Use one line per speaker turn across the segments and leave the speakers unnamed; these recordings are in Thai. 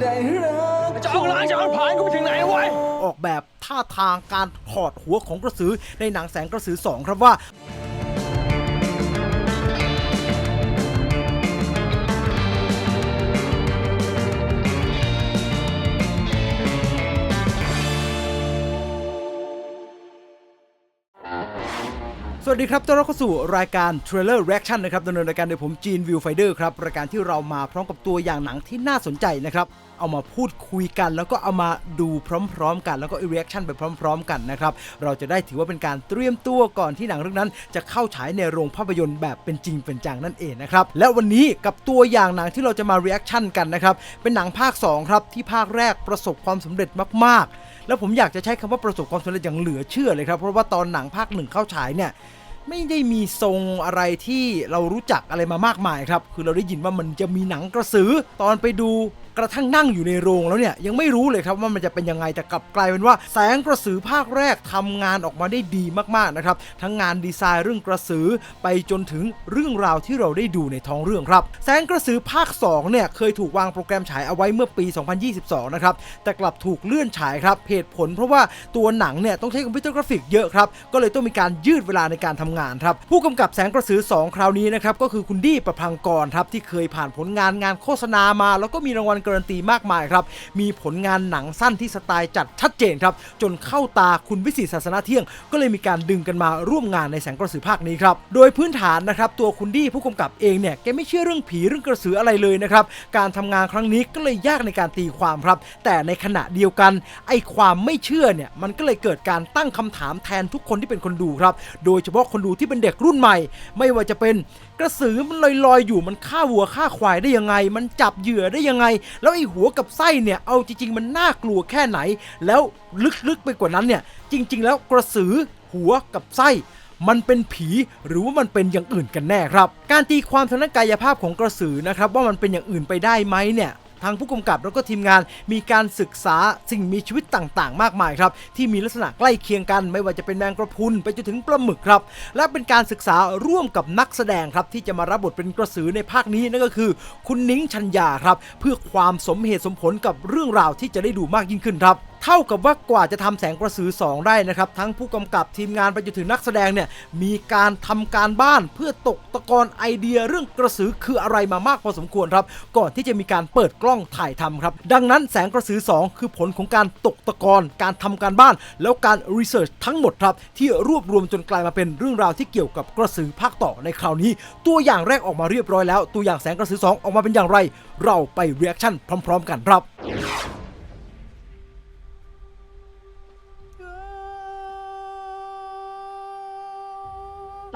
ได้รัก
จะเอาล้างจะเอาผ่านกูไปถึงไหนวะ
ออกแบบท่าทางการถอดหัวของกระสือในหนังแสงกระสือ 2 ครับว่าสวัสดีครับต้อนรับเข้าสู่รายการ Trailer Reaction นะครับดำเนินรายการโดยผมจีนวิวไฟเดอร์ครับ รายการที่เรามาพร้อมกับตัวอย่างหนังที่น่าสนใจนะครับ เอามาพูดคุยกัน แล้วก็เอามาดูพร้อมๆ กัน แล้วก็ reaction ไปพร้อม ๆ กันนะครับ เราจะได้ถือว่าเป็นการเตรียมตัวก่อนที่หนังเรื่องนั้น จะเข้าฉายในโรงภาพยนตร์แบบเป็นจริงเป็นจังนั่นเองนะครับ และวันนี้กับตัวอย่างหนังที่เราจะมา reaction กันนะครับ เป็นหนังภาค 2 ครับ ที่ภาคแรกประสบความสำเร็จมากๆ แล้วผมอยากจะใช้คำว่าประสบความสำเร็จอย่างเหลือเชื่อเลยครับ เพราะว่าตอนหนังภาคหนึ่งเข้าฉายเนี่ยไม่ได้มีทรงอะไรที่เรารู้จักอะไรมามากมายครับ คือเราได้ยินว่ามันจะมีหนังกระสือตอนไปดู กระทั่งนั่งอยู่ในโรงแล้วเนี่ยยังไม่รู้เลยครับว่ามันจะเป็นยังไงแต่กลับกลายเป็นว่าแสงกระสือภาคแรกทำงานออกมาได้ดีมากๆนะครับทั้งงานดีไซน์เรื่องกระสือไปจนถึงเรื่องราวที่เราได้ดูในท้องเรื่องครับ แสงกระสือภาค2เนี่ยเคยถูกวางโปรแกรมฉายเอาไว้เมื่อปี 2022 นะครับแต่กลับถูกเลื่อนฉายครับเหตุผลเพราะว่าตัวหนังเนี่ยต้องใช้คอมพิวเตอร์กราฟิกเยอะครับก็เลยต้องมีการยืดเวลาในการทำงานครับผู้กำกับแสงกระสือ 2 คราวนี้นะครับก็คือคุณดี้ประพังกรครับที่เคยผ่านผลงานงานโฆษณามา แล้วก็มีรางวัลการันตีมากมายครับ มีผลงานหนังสั้นที่สไตล์จัดชัดเจนครับ จนเข้าตาคุณวิสิตศาสนาเที่ยง ก็เลยมีการดึงกันมาร่วมงานในแสงกระสือภาคนี้ครับ โดยพื้นฐานนะครับตัวคุณดี้ผู้กำกับเองเนี่ยแกไม่เชื่อเรื่องผีเรื่องกระสืออะไรเลยนะครับ การทำงานครั้งนี้ก็เลยยากในการตีความครับ แต่ในขณะเดียวกัน ไอความไม่เชื่อเนี่ยมันก็เลยเกิดการตั้งคำถามแทนทุกคนที่เป็นคนดูครับ โดยเฉพาะคนดูที่เป็นเด็กรุ่นใหม่ ไม่ว่าจะเป็น กระสือมันลอยๆอยู่มันฆ่าวัวฆ่าควายได้ยังไง มันจับเหยื่อได้ยังไง แล้วไอ้หัวกับไส้เนี่ยเอาจริง ๆ มันน่ากลัวแค่ไหน แล้วลึกๆไปกว่านั้นเนี่ย จริง ๆ แล้วกระสือหัวกับไส้มันเป็นผีหรือว่ามันเป็นอย่างอื่นกันแน่ครับ การตีความทางด้านกายภาพของกระสือนะครับว่ามันเป็นอย่างอื่นไปได้ไหมเนี่ย ทางผู้กำกับแล้วก็ทีมงานมีการศึกษาสิ่งมีชีวิตต่างๆ มากมายครับ ที่มีลักษณะใกล้เคียงกัน ไม่ว่าจะเป็นแมงกระพุนไปจนถึงปลาหมึกครับ และเป็นการศึกษาร่วมกับนักแสดงครับ ที่จะมารับบทเป็นกระสือในภาคนี้นั่นก็คือ คุณนิ้งชัญญาครับ เพื่อความสมเหตุสมผลกับเรื่องราวที่จะได้ดูมากยิ่งขึ้นครับเท่ากับว่ากว่าจะทำแสงกระสือ 2 ได้นะครับ ทั้งผู้กำกับทีมงานไปจนถึงนักแสดงเนี่ยมีการทำการบ้านเพื่อตกตะกอนไอเดียเรื่องกระสือคืออะไรมามากพอสมควรครับ ก่อนที่จะมีการเปิดกล้องถ่ายทำครับ ดังนั้นแสงกระสือ 2 คือผลของการตกตะกอนการทำการบ้าน แล้วการรีเสิร์ชทั้งหมดครับ ที่รวบรวมจนกลายมาเป็นเรื่องราวที่เกี่ยวกับกระสือภาคต่อในคราวนี้ ตัวอย่างแรกออกมาเรียบร้อยแล้ว ตัวอย่างแสงกระสือ 2 ออกมาเป็นอย่างไร เราไปเรีแอคชั่นพร้อม ๆ กันครับ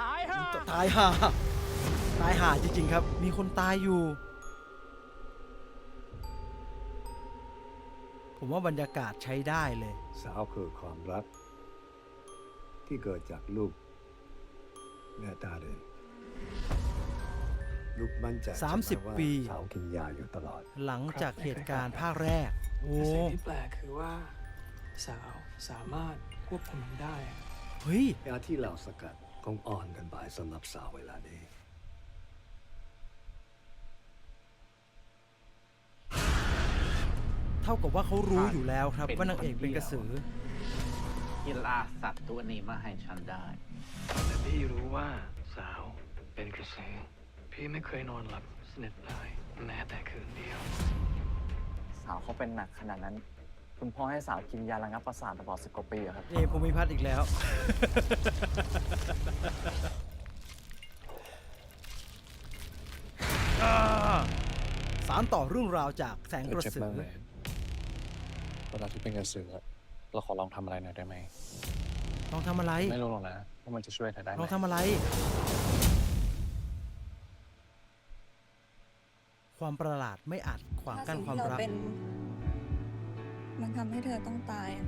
ตายฮะ
ตายห่าตายห่าจริงๆครับ มีคนตายอยู่ ผมว่าบรรยากาศใช้ได้เลย
สาวคือความรัก ที่เกิดจากลูกและตาเดินลูกมั่นใจ
สามสิบ
ใช่ไหว่า
ปี
สาวกินยาอยู่ตลอด
หลังจากเหตุการณ์ภาคแรก โอ้
แต่สิ่งที่แปลกคือว่า สาวสามารถควบคุมมันได้
เฮ้ย
ยาที่เราสกัด คงอ่อนเกันไปสำหรับสาวเวลานี้
เท่ากับว่าเขารู้อยู่แล้วครับ ว่านางเอกเป็นกระสือ
ที่ล่าสัตว์ตัวนี้มาให้ฉันได้
แต่พี่รู้ว่าสาวเป็นกระสือพี่ไม่เคยนอนหลับสนิทเลยแม้แต่คืนเดียว
สาวเขาเป็นหนักขนาดนั้น คุณพ่อให้สาวกินยาระงับประสาทตลอดสิบกว่าปีอะครับ
เอภูมิพัฒน์อีกแล้วอ่าสารต่อเรื่องราวจากแสงกระ
เจ็บ
สือ
มากเลยเวลาที่เป็นกระสืออะเราขอลองทำอะไรหน่อยได้ไหม
ลองทำอะไร
ไม่รู้หรอกนะว่ามันจะช่วยเธอได้ไห
ล
ม
องทำอะไร ความประหลาดไม่อาจขวางกั้นความ
ถ้
รัก
สิ่งที่เเป็น มันทำให้เธอต้องตายอะ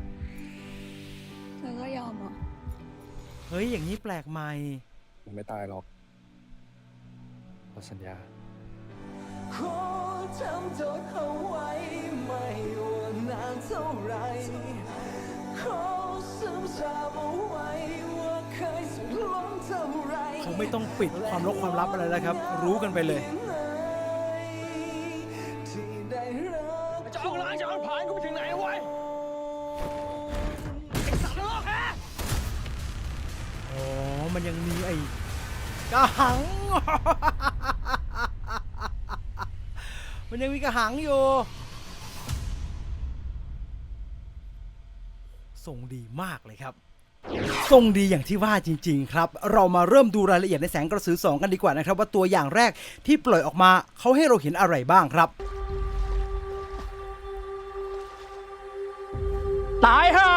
เธอก็ยอมเหรอ
เฮ้ย อย่างนี้แปลกใหม่
มันไม่ตายหรอกเราสัญญา
ขอจำจดเอาไว้ ไม่ว่านานเท่าไรขอซึมซาบเอาไว้ว่าเคยสุดล้นเท่าไร
เขาไม่ต้องปิดความลบความลับอะไรแล้วครับ รู้กันไปเลย
ที่ ก
ระ
หัง มันยังมีกระหังอยู่ทรงดีมากเลยครับทรงดีอย่างที่ว่าจริง ๆ ครับ เรามาเริ่มดูรายละเอียดในแสงกระสือสองกันดีกว่านะครับ ว่าตัวอย่างแรกที่ปล่อยออกมาเขาให้เราเห็นอะไรบ้างครับ
ตายฮะ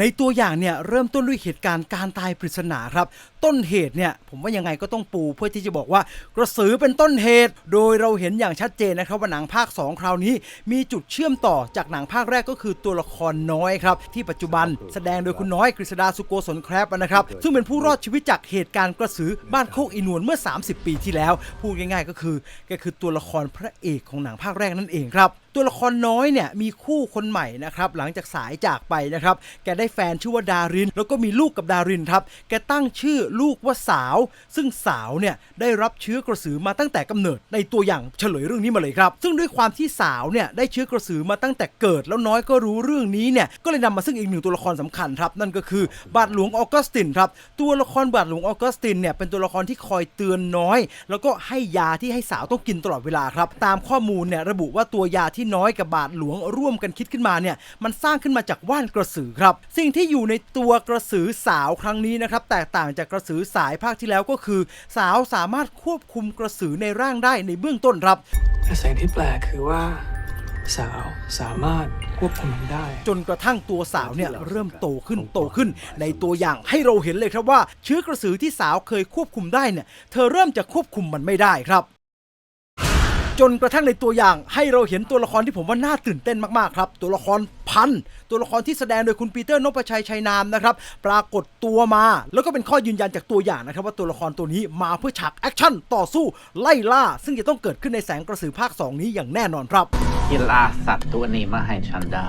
ในตัวอย่างเนี่ยเริ่มต้นด้วยเหตุการณ์การตายปริศนาครับ ต้นเหตุเนี่ยผมว่ายังไงก็ต้องปูเพื่อที่จะบอกว่ากระสือเป็นต้นเหตุ โดยเราเห็นอย่างชัดเจนนะครับว่าหนังภาค 2 คราวนี้ มีจุดเชื่อมต่อจากหนังภาคแรกก็คือตัวละครน้อยครับที่ปัจจุบันแสดงโดยคุณน้อยกฤษดาสุโกศลแครบนะครับซึ่งเป็นผู้รอดชีวิตจากเหตุการณ์กระสือบ้านโคกอีนวลเมื่อ 30 ปีที่แล้ว พูดง่ายๆ ก็คือแกคือตัวละครพระเอกของหนังภาคแรกนั่นเองครับตัวละครน้อยเนี่ยมีคู่คนใหม่นะครับหลังจากสายจากไปนะครับแกได้แฟนชื่อว่าดาริน แล้วก็มีลูกกับดารินครับแกตั้งชื่อลูกว่าสาว ซึ่งสาวเนี่ยได้รับเชื้อกระสือมาตั้งแต่กำเนิด ในตัวอย่างเฉลยเรื่องนี้มาเลยครับ ซึ่งด้วยความที่สาวเนี่ยได้เชื้อกระสือมาตั้งแต่เกิด แล้วน้อยก็รู้เรื่องนี้เนี่ยก็เลยนำมาซึ่งอีกหนึ่งตัวละครสำคัญครับ นั่นก็คือบาทหลวงออกัสตินครับตัวละครบาทหลวงออกัสตินเนี่ยเป็นตัวละครที่คอยเตือนน้อย แล้วก็ให้ยาที่ให้สาวต้องกินตลอดเวลาครับตามข้อมูลเนี่ยระบุว่าตัวยาที่น้อยกับบาทหลวงร่วมกันคิดขึ้นมาเนี่ยมันสร้างขึ้นมาจากว่านกระสือครับ สิ่งที่อยู่ในตัวกระสือสาวครั้งนี้นะครับแตกต่างจากกระสือสายภาคที่แล้วก็คือ สาวสามารถควบคุมกระสือในร่างได้ในเบื้องต้นครับ
แต่สิ่งที่แปลกคือว่า สาวสามารถควบคุมมันได้
จนกระทั่งตัวสาวเนี่ยเริ่มโตขึ้นโตขึ้น ในตัวอย่างให้เราเห็นเลยครับว่า เชื้อกระสือที่สาวเคยควบคุมได้เนี่ยเธอเริ่มจะควบคุมมันไม่ได้ครับ จนกระทั่งในตัวอย่างให้เราเห็นตัวละครที่ผมว่าน่าตื่นเต้นมากๆครับ ตัวละครพันตัวละครที่แสดงโดยคุณปีเตอร์นพชัยชัยนามนะครับ ปรากฏตัวมา แล้วก็เป็นข้อยืนยันจากตัวอย่างนะครับ ว่าตัวละครตัวนี้มาเพื่อฉากแอคชั่นต่อสู้ไล่ล่า ซึ่งจะต้องเกิดขึ้นในแสงกระสือภาค 2 นี้อย่างแน่นอนครับ
กีฬาสัตว์ตัวนี้มาให้ฉันได้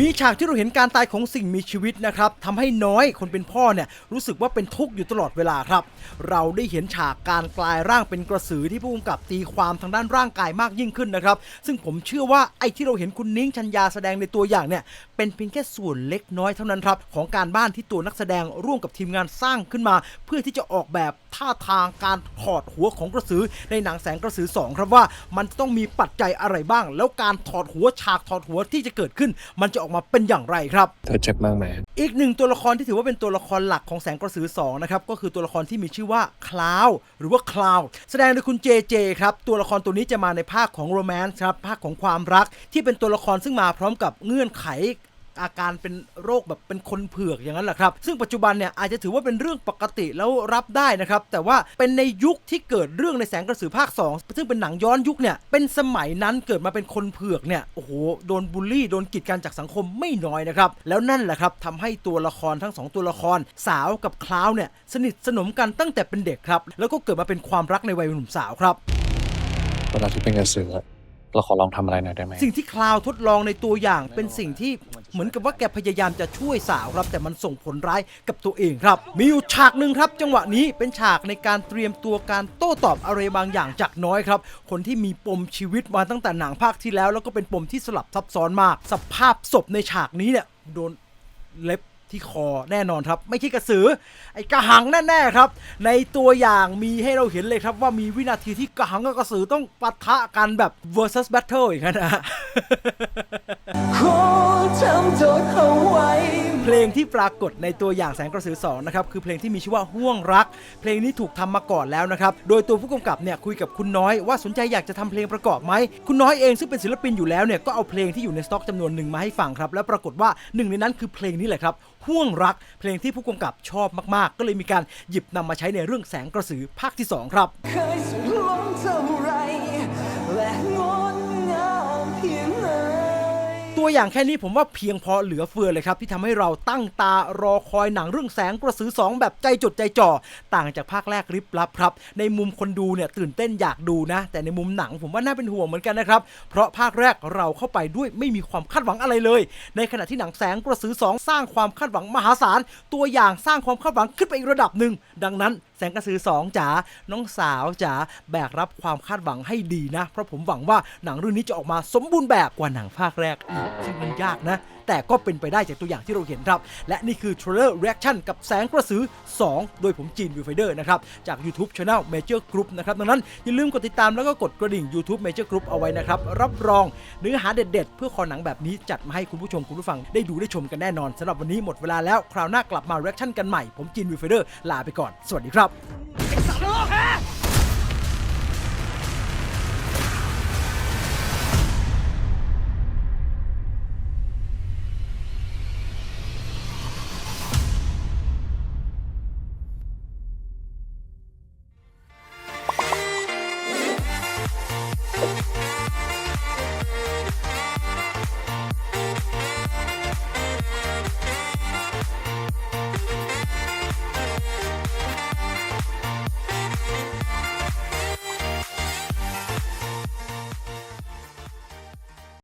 มีฉากที่เราเห็นการตายของสิ่งมีชีวิตนะครับทำให้น้อยคนเป็นพ่อเนี่ยรู้สึกว่าเป็นทุกข์อยู่ตลอดเวลาครับ เราได้เห็นฉากการกลายร่างเป็นกระสือที่ผู้กำกับตีความทางด้านร่างกายมากยิ่งขึ้นนะครับ ซึ่งผมเชื่อว่าไอ้ที่เราเห็นคุณนิ้งชัญญาแสดงในตัวอย่างเนี่ยเป็นเพียงแค่ส่วนเล็กน้อยเท่านั้นครับของการบ้านที่ตัวนักแสดงร่วมกับทีมงานสร้างขึ้นมา เพื่อที่จะออกแบบท่าทางการถอดหัวของกระสือในหนังแสงกระสือสองครับว่า มันจะต้องมีปัจจัยอะไรบ้าง แล้วการถอดหัวฉากถอดหัวที่จะเกิดขึ้น มันจะออกมาเป็นอย่างไรครับ
เธอเจ็บมากไหม
อีกหนึ่งตัวละครที่ถือว่าเป็นตัวละครหลักของแสงกระสือ2นะครับก็คือตัวละครที่มีชื่อว่าคลาวหรือว่าคลาวแสดงโดยคุณเจเจครับตัวละครตัวนี้จะมาในภาคของโรแมนต์ครับภาคของความรักที่เป็นตัวละครซึ่งมาพร้อมกับเงื่อนไข อาการเป็นโรคแบบเป็นคนเผือกอย่างนั้นแหละครับซึ่งปัจจุบันเนี่ยอาจจะถือว่าเป็นเรื่องปกติแล้วรับได้นะครับแต่ว่าเป็นในยุคที่เกิดเรื่องในแสงกระสือภาค 2 ซึ่งเป็นหนังย้อนยุคเนี่ยเป็นสมัยนั้นเกิดมาเป็นคนเผือกเนี่ยโอ้โหโดนบูลลี่โดนกีดกันจากสังคมไม่น้อยนะครับแล้วนั่นแหละครับทำให้ตัวละครทั้งสองตัวละคร สาวกับคลาวเนี่ยสนิทสนมกันตั้งแต่เป็นเด็กครับแล้วก็เกิดมาเป็นความรักในวัยหนุ่มสาวครับ
เวลาที่เป็นกระสือ เราขอลองทำอะไรหน่อยได้ไหม
สิ่งที่คลาวทดลองในตัวอย่าง เป็นสิ่งที่เหมือนกับว่าแกพยายามจะช่วยสาวครับ แต่มันส่งผลร้ายกับตัวเองครับ มีอยู่ฉากหนึ่งครับ จังหวะนี้เป็นฉากในการเตรียมตัวการโต้ตอบอะไรบางอย่างจากน้อยครับ คนที่มีปมชีวิตมาตั้งแต่หนังภาคที่แล้ว แล้วก็เป็นปมที่สลับซับซ้อนมาก สภาพศพในฉากนี้เนี่ยโดนเล็บ ที่คอแน่นอนครับ ไม่ใช่กระสือ ไอ้กระหังแน่ๆครับ ในตัวอย่างมีให้เราเห็นเลยครับว่ามีวินาทีที่กระหังกับกระสือต้องปะทะกันแบบ versus battle อย่างนั้นนะ
ขอทำโจทย์เอาไว้
เพลงที่ปรากฏในตัวอย่างแสงกระสือสองนะครับคือเพลงที่มีชื่อว่าห่วงรัก เพลงนี้ถูกทำมาก่อนแล้วนะครับโดยตัวผู้กำกับเนี่ยคุยกับคุณน้อยว่าสนใจอยากจะทำเพลงประกอบไหมคุณน้อยเองซึ่งเป็นศิลปินอยู่แล้วเนี่ยก็เอาเพลงที่อยู่ในสต็อกจำนวนหนึ่งมาให้ฟังครับแล้วปรากฏว่าหนึ่งในนั้นคือเพลงนี้แหละครับห่วงรัก เพลงที่ผู้กำกับชอบมากๆ ก็เลยมีการหยิบนำมาใช้ในเรื่องแสงกระสือภาคที่สองครับ
เคยสุดล้นเท่าไรและงเพีย
ตัวอย่างแค่นี้ผมว่าเพียงพอเหลือเฟือเลยครับ ที่ทำให้เราตั้งตารอคอยหนังเรื่องแสงกระสือสองแบบใจจดใจจ่อ ต่างจากภาคแรกริบลับครับ ในมุมคนดูเนี่ยตื่นเต้นอยากดูนะ แต่ในมุมหนังผมว่าน่าเป็นห่วงเหมือนกันนะครับ เพราะภาคแรกเราเข้าไปด้วยไม่มีความคาดหวังอะไรเลย ในขณะที่หนังแสงกระสือสองสร้างความคาดหวังมหาศาลตัวอย่างสร้างความคาดหวังขึ้นไปอีกระดับหนึ่งดังนั้นแสงกระสือสองจ๋า น้องสาวจ๋า แบกรับความคาดหวังให้ดีนะ เพราะผมหวังว่าหนังเรื่องนี้จะออกมาสมบูรณ์แบบกว่าหนังภาคแรกอีกซึ่งมันยากนะ แต่ก็เป็นไปได้จากตัวอย่างที่เราเห็นครับ และนี่คือ Trailer Reaction กับแสงกระสือ 2 โดยผมจีนวิวไฟเดอร์นะครับ จาก YouTube Channel Major Group นะครับดังนั้นอย่าลืมกดติดตามแล้วก็กดกระดิ่ง YouTube Major Group เอาไว้นะครับ รับรองเนื้อหาเด็ดๆ เพื่อคอหนังแบบนี้จัดมาให้คุณผู้ชมคุณผู้ฟังได้ดูได้ชมกันแน่นอนสำหรับวันนี้หมดเวลาแล้วคราวหน้ากลับมา reaction กันใหม่ผมจีนวิวไฟเดอร์ลาไปก่อน สวัสดีครับ